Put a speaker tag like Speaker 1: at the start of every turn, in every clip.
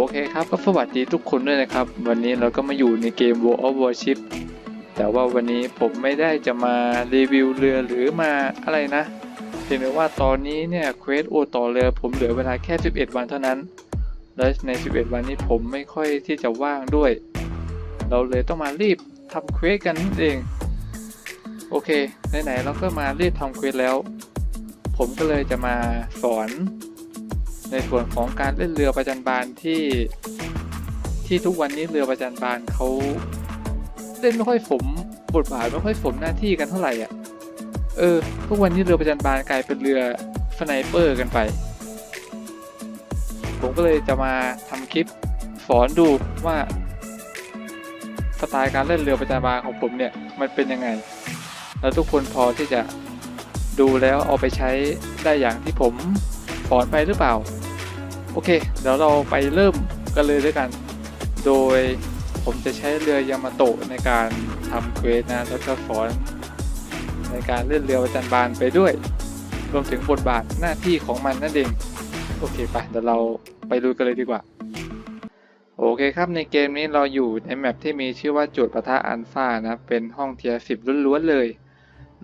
Speaker 1: โอเคครับก็สวัสดีทุกคนด้วยนะครับ วันนี้เราก็มาอยู่ในเกม World of Warship แต่ว่าวันนี้ผมไม่ได้จะมารีวิวเรือหรือมาอะไรนะเพียงแต่ว่าตอนนี้เนี่ยเควสโอต่อเรือผมเหลือเวลาแค่ 11 วันเท่านั้น และใน 11 วันนี้ผมไม่ค่อยที่จะว่างด้วย เราเลยต้องมารีบทำเควสกันนั่นเอง โอเคไหนๆเราก็มารีบทำเควสแล้ว ผมก็เลยจะมาสอน ในส่วนของการเล่นเรือประจันบานที่ที่ทุกวันนี้เรือประจันบานเขาเล่นไม่ค่อยสมบทบาทไม่ค่อยสมหน้าที่กันเท่าไหร่อะเออทุกวันนี้เรือประจันบานกลายเป็นเรือสไนเปอร์กันไป ผมก็เลยจะมาทำคลิปสอนดูว่าสไตล์การเล่นเรือประจันบานของผมเนี่ยมันเป็นยังไง แล้วทุกคนพอที่จะดูแล้วเอาไปใช้ได้อย่างที่ผมสอนไปหรือเปล่า อเคเดี๋ยวเราไปเริ่มกันเลยด้วยกัน โดยผมจะใช้เรือยามาโตะในการทำเควสนะแล้วก็สอนในการเล่นเรือประจันบานไปด้วย รวมถึงบทบาทหน้าที่ของมันนั่นเอง โอเคไปเดี๋ยวเราไปดูกันเลยดีกว่า โอเคครับในเกมนี้เราอยู่ในแมปที่มีชื่อว่าจุดปะทะอันซ่านะเป็นห้องเทียร์สิบล้วนๆเลย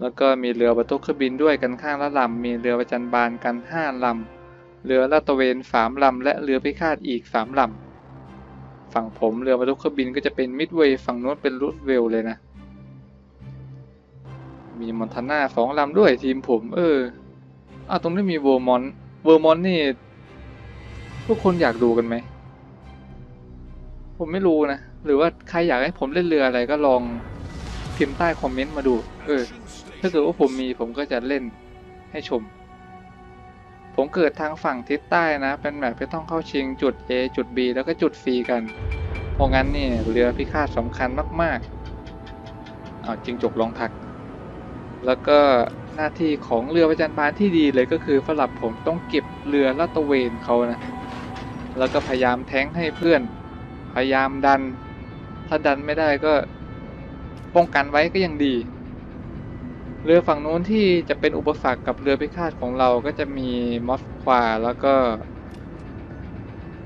Speaker 1: แล้วก็มีเรือบรรทุกเครื่องบินด้วยกันข้างละลำมีเรือประจันบานกันห้าลำ เรือลาดตระเวนสามลำและเรือพิฆาตอีกสามลำฝั่งผมเรือบรรทุกเครื่องบินก็จะเป็นมิดเวย์ฝั่งโน้นเป็นรูทเวลเลยนะ มีมอนทาน่าสองลำด้วยทีมผม เอออ้าวตรงนี้มีเวอร์มอนเวอร์มอนนี่ทุกคนอยากดูกันไหม ผมไม่รู้นะ หรือว่าใครอยากให้ผมเล่นเรืออะไรก็ลองพิมพ์ใต้คอมเมนต์มาดู เออ ถ้าเกิดว่าผมมีผมก็จะเล่นให้ชม ผมเกิดทางฝั่งทิศใต้นะ เป็นแบบที่ต้องเข้าชิงจุด A จุด B แล้วก็จุด C กัน เพราะงั้นนี่เรือพิฆาตสำคัญมากๆอ้าจิงจกลองทัก แล้วก็หน้าที่ของเรือประจันบานที่ดีเลยก็คือสำหรับผมต้องเก็บเรือลาดตะเวนเขานะ แล้วก็พยายามแท้งให้เพื่อน พยายามดัน ถ้าดันไม่ได้ก็ป้องกันไว้ก็ยังดี เรือฝั่งนู้นที่จะเป็นอุปสรรคกับเรือพิฆาตของเราก็จะมีมอสควาแล้วก็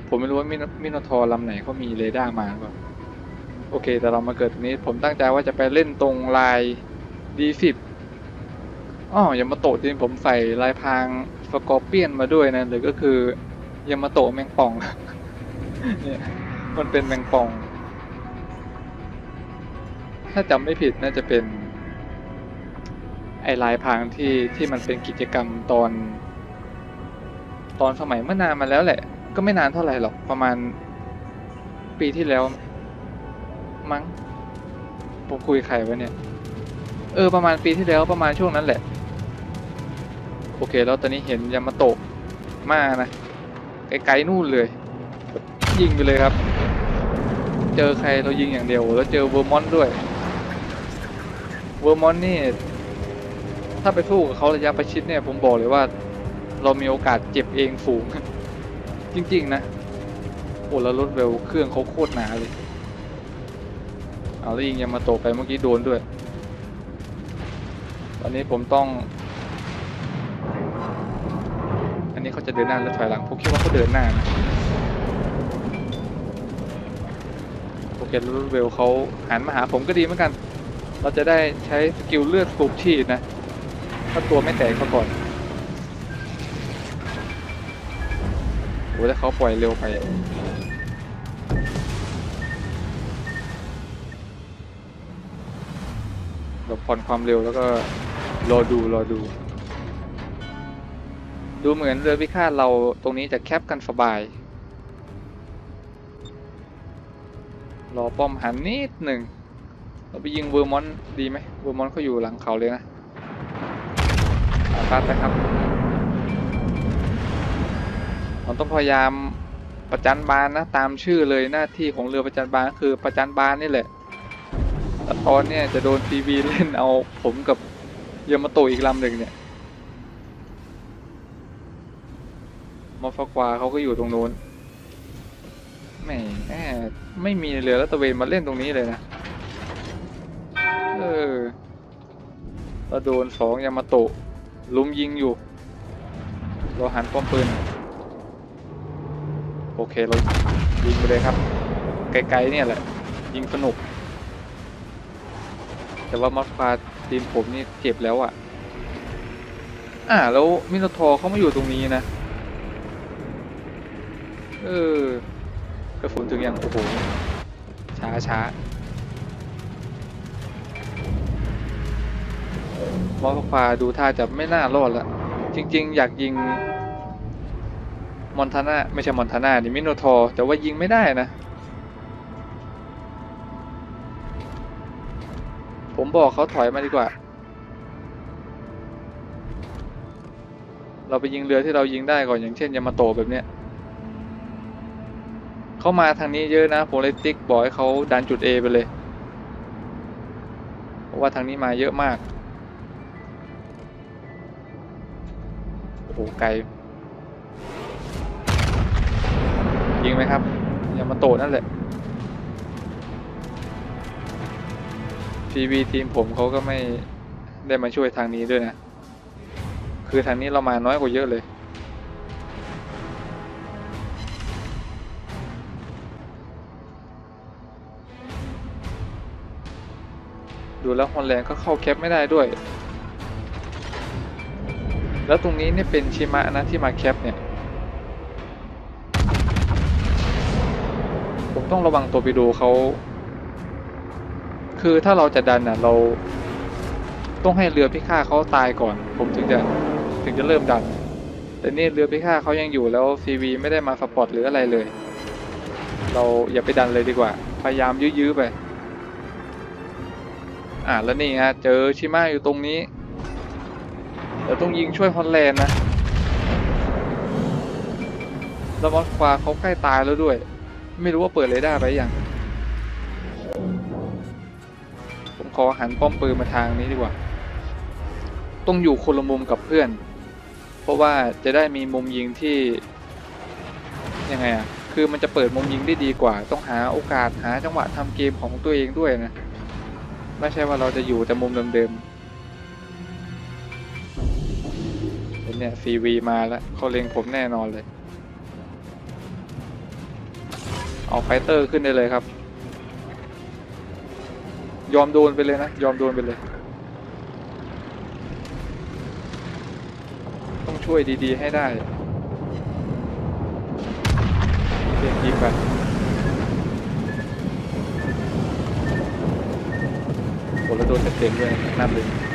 Speaker 1: ผมไม่รู้ว่ามินมิโนทอร์ลำไหนเขามีเรดาร์มาหรือเปล่าโอเค แต่เรามาเกิดตรงนี้ ผมตั้งใจว่าจะไปเล่นตรงลาย D10 อ๋อยามาโตะจริงผมใส่ลายพรางสกอร์เปียนมาด้วยนะหรือก็คือยามาโตะแมงป่องเนี่ยมันเป็นแมงป่อง ถ้าจำไม่ผิดน่าจะเป็น ไอลายพรางที่ที่มันเป็นกิจกรรมตอน ตอนสมัยเมื่อนานมาแล้วแหละ ก็ไม่นานเท่าไหร่หรอกประมาณปีที่แล้ว มั้งผมคุยใครวะเนี่ย เออประมาณปีที่แล้วประมาณช่วงนั้นแหละ โอเค แล้วตอนนี้เห็นยามาโตะมานะไกลๆนู่นเลย ยิงไปเลยครับ เจอใครเรายิงอย่างเดียว แล้วเจอเวอร์มอนต์ด้วย เวอร์มอนต์นี่ ถ้าไปสู้กับเขาระยะประชิดเนี่ยผมบอกเลยว่า เรามีโอกาสเจ็บเองฝูง จริง ๆ นะ โอ้แล้วรถเวลเครื่องเขาโคตรหนาเลย เอาแล้วยิงยามาโตะไปเมื่อกี้โดนด้วย ตอนนี้ผมต้อง อันนี้เขาจะเดินหน้าหรือถอยหลังผมคิดว่าเขาเดินหน้านะโอเครูทเวลเขาหันมาหาผมก็ดีเหมือนกัน เราจะได้ใช้สกิลเลือดสูบฉีดนะ ถ้าตัวไม่แตกเขาก่อนโอ้แต่เขาปล่อยเร็วไปเราผ่อนความเร็วแล้วก็รอดูรอดู ดูเหมือนเรือพิฆาตเราตรงนี้จะแคปกันสบาย รอป้อมหันนิดหนึ่งเราไปยิงเวอร์มอนต์ดีไหมเวอร์มอนต์เขาอยู่หลังเขาเลยนะ ตัดไปครับ เราต้องพยายามประจันบานนะตามชื่อเลยหน้าที่ของเรือประจันบานก็คือประจันบานนี่แหละแต่ตอนเนี่ยจะโดนทีวีเล่นเอาผมกับเยามาโตะอีกลำหนึ่งเนี่ยมาฟกวาเขาก็อยู่ตรงโน้นแหมไม่มีเรือแล้วตะเวนมาเล่นตรงนี้เลยนะเออเราโดนสองยามาโตะ ลุมยิงอยู่ เราหันป้อมปืน โอเคเรายิงไปเลยครับ ไกลๆเนี่ยแหละ ยิงสนุก แต่ว่ามอสฟาทีมผมนี่เจ็บแล้วอะ อ่าแล้วมิโนทอร์เขามาอยู่ตรงนี้นะ เออกระสุนถึงยังโอ้โหช้าช้า มอสฟาดูท่าจะไม่น่ารอดละ จริง ๆ อยากยิงมอนทาน่าไม่ใช่มอนทาน่านี่มิโนทอร์แต่ว่ายิงไม่ได้นะ ผมบอกเขาถอยมาดีกว่า เราไปยิงเรือที่เรายิงได้ก่อนอย่างเช่นยามาโตแบบเนี้ยเขามาทางนี้เยอะนะผมเลยติ๊กบอกให้เขาดันจุด A ไปเลย เพราะว่าทางนี้มาเยอะมาก โอ้โหไกล ยิงไหมครับยามาโตนั่นแหละ PV ทีมผมเขาก็ไม่ได้มาช่วยทางนี้ด้วยนะ คือทางนี้เรามาน้อยกว่าเยอะเลย ดูแล้วฮอลแลนด์ก็เข้าแคปไม่ได้ด้วย แล้วตรงนี้เนี่ยเป็นชิมะนะที่มาแคปเนี่ย ผมต้องระวังตัวไปดูเขาคือถ้าเราจะดันอะเราต้องให้เรือพิฆาตเขาตายก่อน ผมถึงจะถึงจะเริ่มดัน แต่นี่เรือพิฆาตเขายังอยู่แล้วซีวีไม่ได้มาสปอร์ตหรืออะไรเลย เราอย่าไปดันเลยดีกว่า พยายามยื้อๆไป อ่าแล้วนี่ฮะเจอชิมาอยู่ตรงนี้ ดี๋ยวต้องยิงช่วยฮอลแลนด์นะแล้วมอสควาเขาใกล้ตายแล้วด้วย ไม่รู้ว่าเปิดเรดาร์ไปยัง ผมขอหันป้อมปืนมาทางนี้ดีกว่า ต้องอยู่คนละมุมกับเพื่อน เพราะว่าจะได้มีมุมยิงที่ยังไงอะคือมันจะเปิดมุมยิงได้ดีกว่า ต้องหาโอกาสหาจังหวะทำเกมของตัวเองด้วยนะ ไม่ใช่ว่าเราจะอยู่แต่มุมเดิมๆ เนี่ย CV มาแล้วเขาเล็งผมแน่นอนเลย เอาไฟเตอร์ขึ้นได้เลยครับ ยอมโดนไปเลยนะ ยอมโดนไปเลย ต้องช่วยดีๆให้ได้เปลี่ยนยิงไปโอ้แล้วโดนเต็มๆด้วยนั่นเลย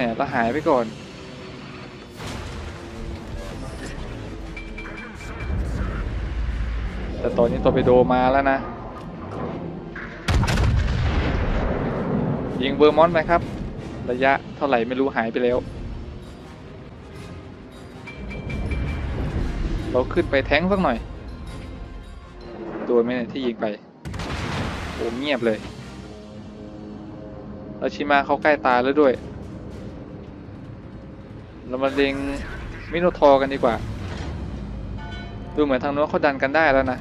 Speaker 1: แหมละหายไปก่อน แต่ตอนนี้ตอร์ปิโดมาแล้วนะ ยิงเบอร์มอนต์ไปครับ ระยะเท่าไหร่ไม่รู้หายไปแล้ว เราขึ้นไปแท้งสักหน่อย โดนไหมเนี่ยที่ยิงไป โอ้เงียบเลยแล้วชิมาเขาใกล้ตายแล้วด้วย เรามาเล็งมิโนทอร์กันดีกว่า ดูเหมือนทางโน้นเขาดันกันได้แล้วนะ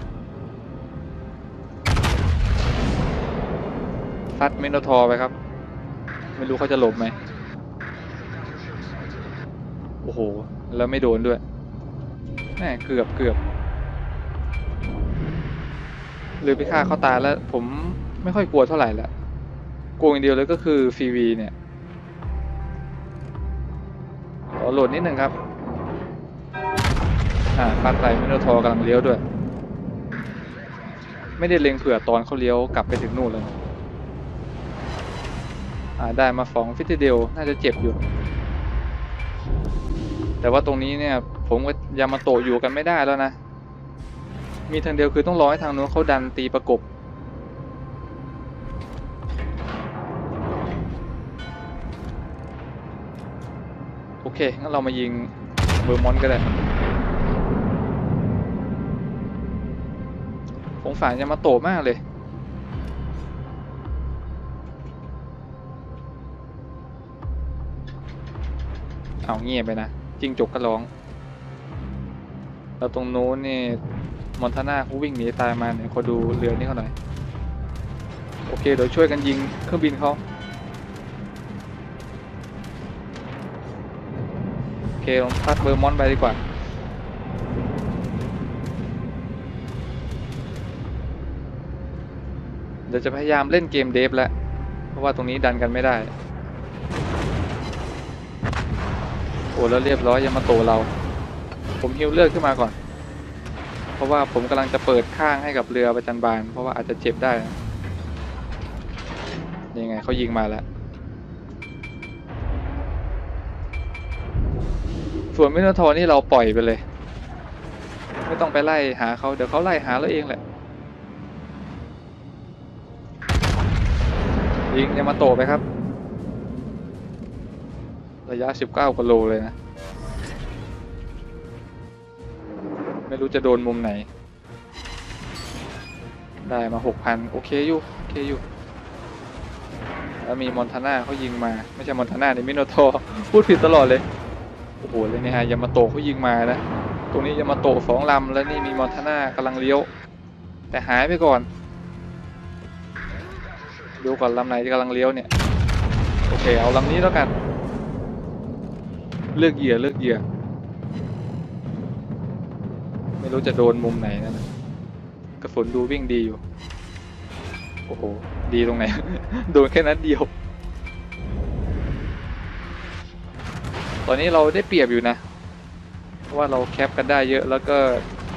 Speaker 1: ซัดมิโนทอร์ไปครับ ไม่รู้เขาจะหลบไหมโอ้โห แล้วไม่โดนด้วยแหมเกือบเกือบหรือพิฆาเขาตายแล้วผมไม่ค่อยกลัวเท่าไหร่ละกลัวอย่างเดียวเลยก็คือฟีวีเนี่ย ขอโหลดนิดหนึ่งครับ อ่าคัดไปมิโนทอร์กำลังเลี้ยวด้วย ไม่ได้เล็งเผื่อตอนเขาเลี้ยวกลับไปถึงนู่นเลย อ่าได้มาสองฟิตเดลน่าจะเจ็บอยู่ แต่ว่าตรงนี้เนี่ย ผมกับยามาโตะอยู่กันไม่ได้แล้วนะ มีทางเดียวคือต้องรอให้ทางนู้นเขาดันตีประกบ เคงั้นเรามายิงเบอร์มอนก็ได้สงสารยามาโตมากเลย เอาเงียบไปนะจิงจกก็ร้อง แล้วตรงนู้นนี่มอนทาน่าเขาวิ่งหนีตายมาเนี่ยเขาดูเรือนี่เขาหน่อย โอเค เดี๋ยวช่วยกันยิงเครื่องบินเขา ลองพัดเบอร์มอนไปดีกว่า เดี๋ยวจะพยายามเล่นเกมเดฟแล้ว เพราะว่าตรงนี้ดันกันไม่ได้ โอ้แล้วเรียบร้อยยังมาโตเรา ผมฮิวเลือดขึ้นมาก่อน เพราะว่าผมกำลังจะเปิดข้างให้กับเรือประจันบาน เพราะว่าอาจจะเจ็บได้ยังไงเขายิงมาแล้ว ส่วนมิโนทอนี่เราปล่อยไปเลย ไม่ต้องไปไล่หาเขาเดี๋ยวเขาไล่หาเราเองแหละยิงยามาโตไปครับ ระยะ 19กิโลเลยนะ ไม่รู้จะโดนมุมไหน ได้มา 6,000 โอเคอยู่โอเคอยู่แล้วมีมอนทาน่าเขายิงมา ไม่ใช่มอนทาน่านี่มิโนโทร์พูดผิดตลอดเลย โอ้โหเลยนี่ฮะยามาโตเขายิงมานะ ตรงนี้ยามาโตสองลำแล้วนี่มีมอนทานากำลังเลี้ยว แต่หายไปก่อนดูก่อนลำไหนที่กำลังเลี้ยวเนี่ย โอเคเอาลำนี้แล้วกัน เลือกเหยื่อเลือกเหยื่อ ไม่รู้จะโดนมุมไหนนะกระสุนดูวิ่งดีอยู่ โอ้โห ดีตรงไหน โดนแค่นัดเดียว ตอนนี้เราได้เปรียบอยู่นะ เพราะว่าเราแคปกันได้เยอะแล้วก็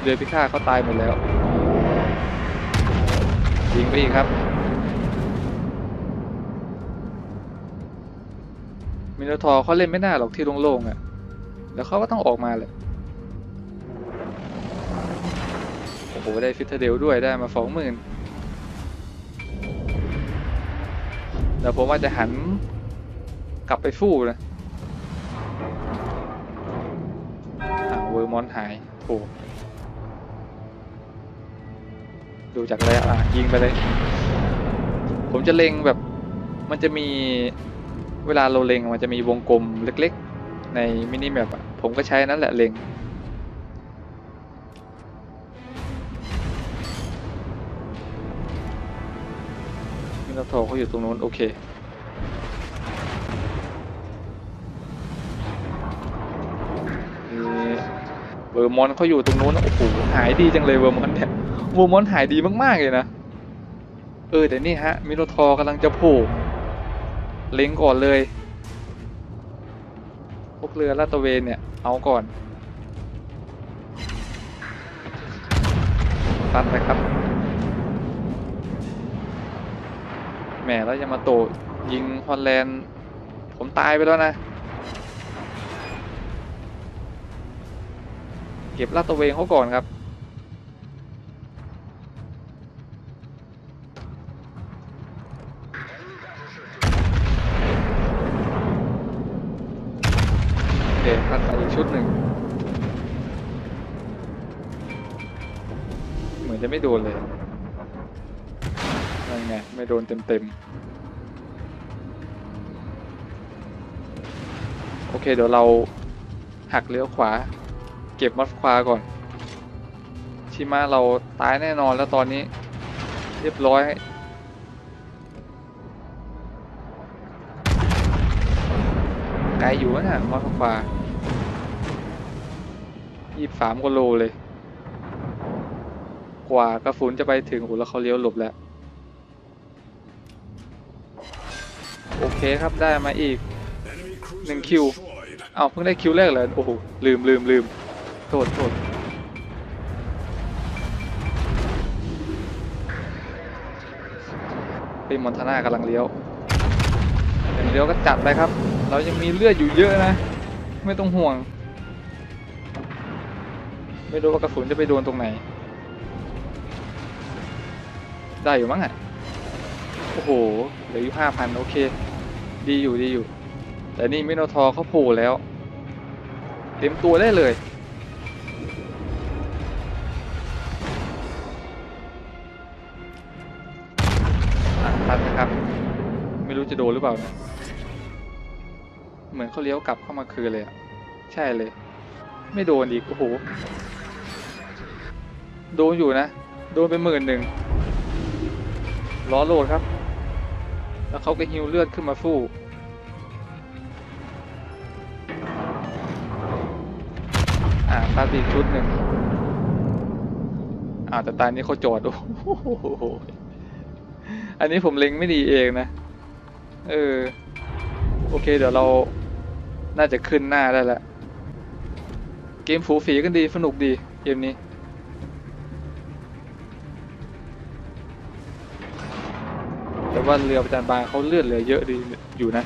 Speaker 1: เรือพิฆาตเขาตายหมดแล้วยิงไปอีกครับ มิโนทอร์เขาเล่นไม่น่าหรอกที่โล่งๆอะ่ะแล้วเขาก็ต้องออกมาแหละโอ้โหได้ฟิตเทเดลด้วยได้มาสองหมื่นเดี๋ยวผมว่าจะหันกลับไปฟู่นะ เวอร์มอนหายโอ้ดูจากระยะยิงไปเลย ผมจะเล็งแบบมันจะมีเวลาเราเล็งมันจะมีวงกลมเล็กๆ ในมินิแมปอะผมก็ใช้นั่นแหละเล็งมินาโทเขาอยู่ตรงนู้นโอเค เวอร์มอนเขาอยู่ตรงนู้นนะโอ้โหหายดีจังเลยเวอร์มอนเนี่ยเวอร์มอนหายดีมากๆเลยนะเออแต่นี่ฮะมิโนทอร์กำลังจะโผล่เล็งก่อนเลยพวกเรือลาดตะเวนเนี่ยเอาก่อนตันไปครับแหมแล้วยามาโตะยิงฮอลแลนด์ผมตายไปแล้วนะ เก็บลาดตะเวนเขาก่อนครับ โอเคพัดไปอีกชุดหนึ่ง เหมือนจะไม่โดนเลยนั่นไง ไม่โดนเต็มๆโอเค เดี๋ยวเราหักเลี้ยวขวา ก็บมัดขวาก่อน ชิมะเราตายแน่นอนแล้วตอนนี้ เรียบร้อย ไกลอยู่นะเนี่ยมัดขวายี่สามกิโลเลย กว่ากระสุนจะไปถึงโอ้แล้วเขาเลี้ยวหลบแล้ว โอเคครับได้มาอีกหนึ่งคิว เอ้าเพิ่งได้คิวแรกเลยโอ้โหลืมลืมลืม โทษโทษเป็นมอนทานากำลังเลี้ยวอย่างเลี้ยวก็จัดไปครับ เรายังมีเลือดอยู่เยอะนะ ไม่ต้องห่วง ไม่รู้ว่ากระสุนจะไปโดนตรงไหน ได้อยู่มั้งอะโอ้โหเหลืออยู่ห้าพันโอเค ดีอยู่ดีอยู่ แต่นี่มิโนทอร์เขาโผล่แล้ว เต็มตัวได้เลย ดนหรือเปล่านะเหมือนเขาเลี้ยวกลับเข้ามาคืนเลยอะใช่เลย ไม่โดนอีกโอ้โหโดนอยู่นะ โดนไปหมื่นหนึ่งล้อโหลดครับ แล้วเขาก็ฮิวเลือดขึ้นมาฟู่ไปอีชุดหนึ่งอ้าแต่ตานี้เขาจอดโอ้โหอันนี้ผมเล็งไม่ดีเองนะ เออ โอเค เดี๋ยวเราน่าจะขึ้นหน้าได้แล้วเกมฝูฝีกันดีสนุกดีเกมนี้แต่ว่าเรือประจันบานเขาเลือดเหลือเยอะดีอยู่นะ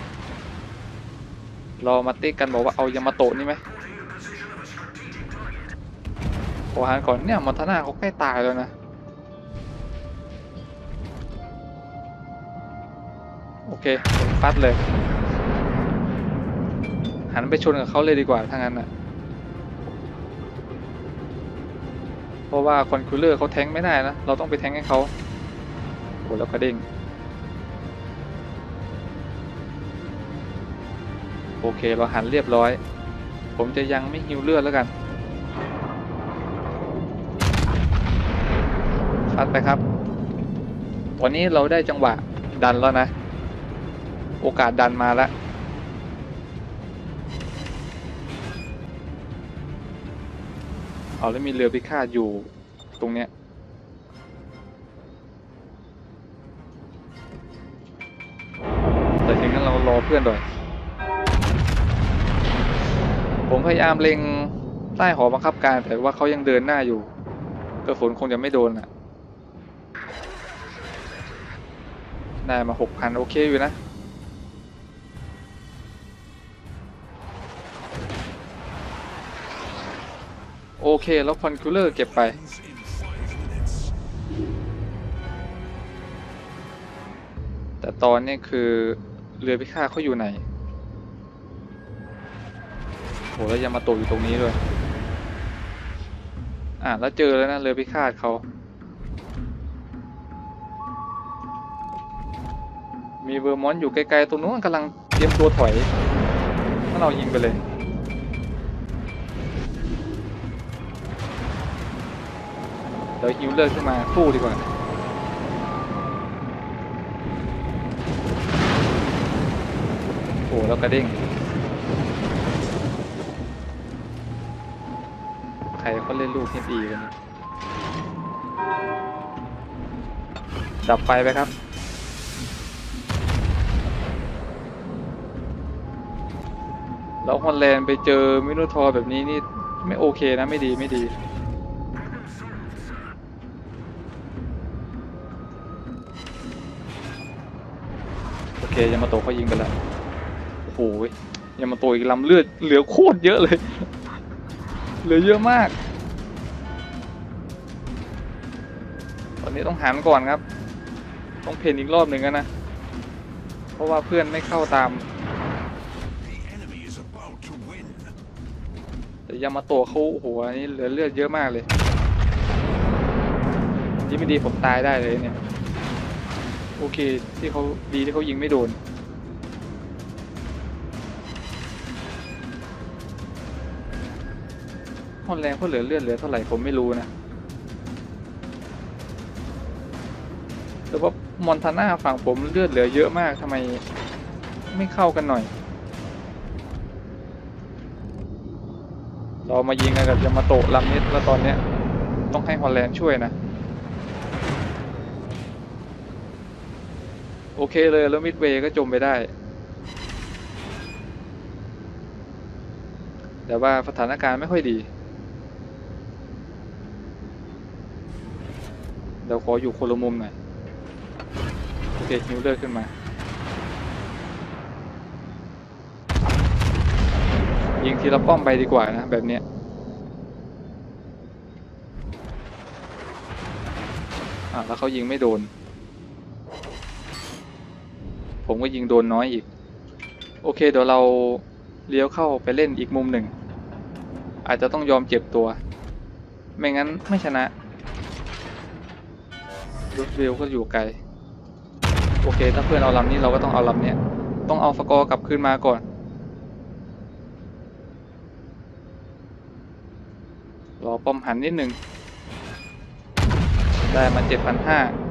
Speaker 1: เรามาติ๊กกันบอกว่าเอายามาโตะนี่ไหมขอหารก่อนเนี่ยมอนทาน่าเขาใกล้ตายแล้วนะ เคผมฟัดเลย หันไปชนกับเขาเลยดีกว่าถ้างั้นน่ะเพราะว่าคอนคูลเลอร์เขาแทงไม่ได้นะ เราต้องไปแทงให้เขาโอ้แล้วก็เด้งโอเคเราหันเรียบร้อย ผมจะยังไม่ฮิวเลือดแล้วกันฟัดไปครับ วันนี้เราได้จังหวะดันแล้วนะ โอกาสดันมาแล้วเอาแล้วมีเรือพิฆาตอยู่ตรงเนี้ยแต่ถึงนั้นเรารอเพื่อนหน่อย ผมพยายามเล็งใต้หอบังคับการแต่ว่าเขายังเดินหน้าอยู่กระสุนคงจะไม่โดนอะ ได้มาหกพันโอเคอยู่นะ โอเค แล้วคอนคูลเลอร์เก็บไป แต่ตอนนี้คือเรือพิฆาตเขาอยู่ไหนโหแล้วยามาตะอยู่ตรงนี้ด้วย อะแล้วเจอแล้วนะเรือพิฆาตเขา มีเวอร์มอนต์อยู่ไกลๆตรงนู้นกำลังเตรียมตัวถอย ถ้าเรายิงไปเลย ดี๋ยวฮิวเลอร์ขึ้นมาสู้ดีกว่าโอ้แล้วกระเด้งใครเขาเล่นลูกเฮดีกันดับไฟไปครับแล้วฮอลแลนด์ไปเจอมิโนทอร์แบบนี้นี่ไม่โอเคนะไม่ดีไม่ดี เคยามาโตเขายิงไปแล้วโอ้โหยามาโตอีกลำเลือดเหลือโคตรเยอะเลย เหลือเยอะมาก ตอนนี้ต้องหันก่อนครับ ต้องเพนอีกรอบหนึ่งนะ เพราะว่าเพื่อนไม่เข้าตามแต่ยามาโตเขาโอ้โหอันนี้เหลือเลือดเยอะมากเลยที่ไม่ดีผมตายได้เลยเนี่ย โอเค ที่เขาดีที่เขายิงไม่โดน ฮอนแรงเขาเหลือเลือดเหลือเท่าไหร่ผมไม่รู้นะ แต่ว่ามอนทาน่าฝั่งผมเลือดเหลือเยอะมากทำไมไม่เข้ากันหน่อย เรามายิงกันกับยามาโตะลำนี้แล้วตอนเนี้ย ต้องให้ฮอลแลนด์ช่วยนะ โอเคเลยแล้วมิดเวย์ก็จมไปได้ แต่ว่าสถานการณ์ไม่ค่อยดี เดี๋ยวขออยู่คนละมุมหน่อย โอเคฮิวเลอร์ขึ้นมา ยิงทีละป้อมไปดีกว่านะ แบบเนี้ยอะแล้วเขายิงไม่โดน ผมก็ยิงโดนน้อยอีก โอเคเดี๋ยวเราเลี้ยวเข้าไปเล่นอีกมุมหนึ่ง อาจจะต้องยอมเจ็บตัว ไม่งั้นไม่ชนะรถเร็วก็อยู่ไกล โอเค ถ้าเพื่อนเอาลำนี้เราก็ต้องเอาลำเนี้ย ต้องเอาฟกอกลับคืนมาก่อน รอป้อมหันนิดหนึ่งได้มา 7,500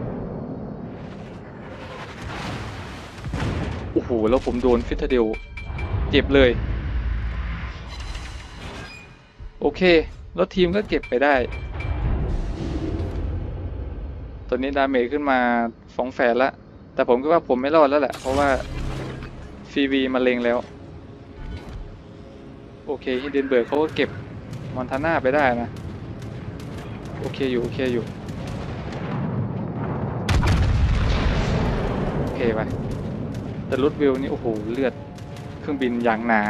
Speaker 1: โอ้โห แล้วผมโดนฟิตเดลเจ็บเลย โอเค แล้วทีมก็เก็บไปได้ ตอนนี้ดาเมจขึ้นมาสองแสนละ แต่ผมคิดว่าผมไม่รอดแล้วแหละ เพราะว่าฟีวีมาเลงแล้ว โอเคฮิเดนเบิร์กเขาก็เก็บมอนทาน่าไปได้นะ โอเคอยู่ โอเคอยู่ โอเคไป แต่รุดวิวนี่โอ้โหเลือดเครื่องบินอย่างหนา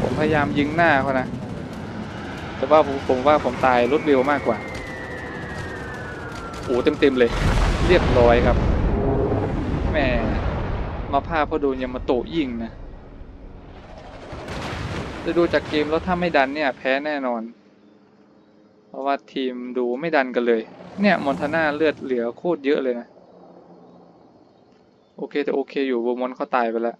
Speaker 1: ผมพยายามยิงหน้าเขานะ แต่ว่าผมผมว่าผมตายรุดวิวมากกว่าโอ้เต็มๆเลย เรียบร้อยครับแหมมาพาพอโดนยามาโตยิงนะจะดูจากเกมแล้วถ้าไม่ดันเนี่ยแพ้แน่นอน เพราะว่าทีมดูไม่ดันกันเลย เนี่ยมอนทาน่าเลือดเหลือโคตรเยอะเลยนะ โอเคแต่โอเคอยู่โบมอนเขาตายไปแล้ว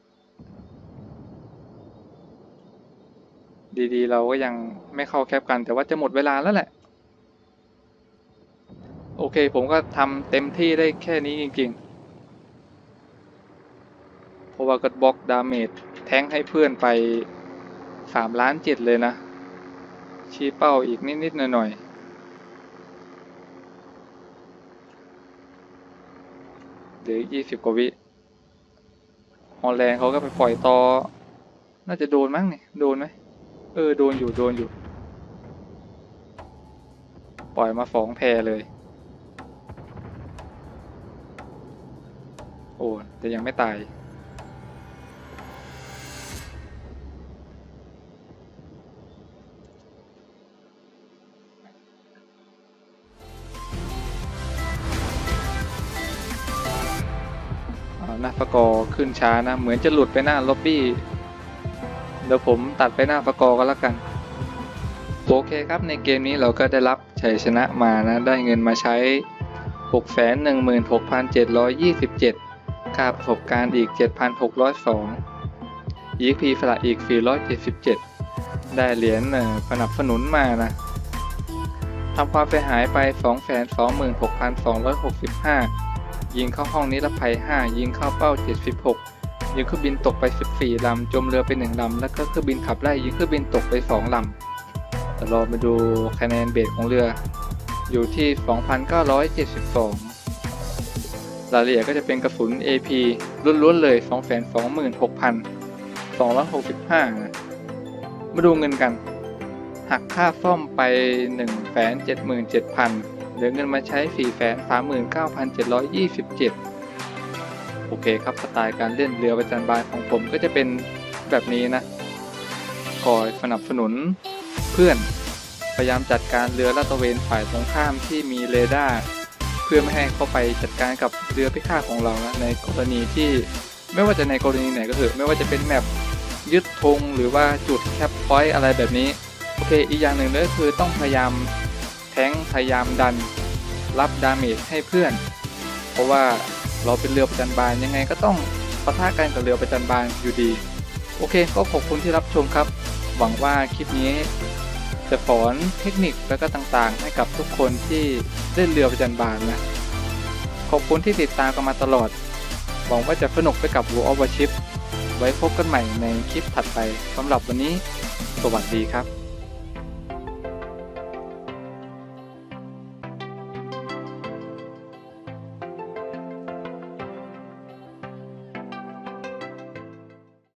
Speaker 1: ดีๆ เราก็ยังไม่เข้าแคปกัน แต่ว่าจะหมดเวลาแล้วแหละ โอเคผมก็ทำเต็มที่ได้แค่นี้จริงๆ เพราะว่ากดบล็อกดาเมจแทงให้เพื่อนไปสามล้านเจ็ดเลยนะ ชี้เป้าอีกนิด ๆ หน่อยๆเดี๋ยวยี่สิบกว่าวิ ฮอลแลนด์เขาก็ไปปล่อยต่อ น่าจะโดนมั้งเนี่ย โดนไหม เออ โดนอยู่ โดนอยู่ ปล่อยมาสองแพรเลย โอ้แต่ยังไม่ตาย น้าฟกอร์ขึ้นช้านะ เหมือนจะหลุดไปหน้าล็อบบี้ เดี๋ยวผมตัดไปหน้าฟกอร์ก็แล้วกัน โอเคครับในเกมนี้เราก็ได้รับชัยชนะมานะ ได้เงินมาใช้ 616,727 ค่าประสบการณ์อีก 7,602 EXP สละอีก 477 ได้เหรียญสนับสนุนมานะทำความเสียหายไป 226,265 ยิงเข้าห้องนิรภัย 5 ยิงเข้าเป้า 76 ยิงเครื่องบินตกไป 14 ลำ จมเรือไป 1 ลำ แล้วก็เครื่องบินขับไล่ยิงเครื่องบินตกไป 2 ลำแต่เรามาดูคะแนนเบสของเรือ อยู่ที่ 2,972 รายละเอียดก็จะเป็นกระสุน AP ล้วนๆเลย 226,265นะมาดูเงินกัน หักค่าซ่อมไป 177,000 เหลือเงินมาใช้ 439,727 โอเคครับสไตล์การเล่นเรือประจันบานของผมก็จะเป็นแบบนี้นะ คอยสนับสนุนเพื่อน พยายามจัดการเรือลาดตระเวนฝ่ายตรงข้ามที่มีเรดาร์เพื่อไม่ให้เข้าไปจัดการกับเรือพิฆาตของเรานะในกรณีที่ไม่ว่าจะในกรณีไหนก็เถอะไม่ว่าจะเป็นแมปยึดธงหรือว่าจุดแคปพอยต์อะไรแบบนี้ โอเค อีกอย่างหนึ่งเลยก็คือต้องพยายาม แทงพยายามดัน รับดาเมจให้เพื่อน เพราะว่าเราเป็นเรือประจันบานยังไงก็ต้องปะทะกันกับเรือประจันบานอยู่ดี โอเค ก็ขอบคุณที่รับชมครับ หวังว่าคลิปนี้จะสอนเทคนิคแล้วก็ต่างๆ ให้กับทุกคนที่เล่นเรือประจันบานนะ ขอบคุณที่ติดตามกันมาตลอด หวังว่าจะสนุกไปกับ War of Warship ไว้พบกันใหม่ในคลิปถัดไปสำหรับวันนี้ สวัสดีครับ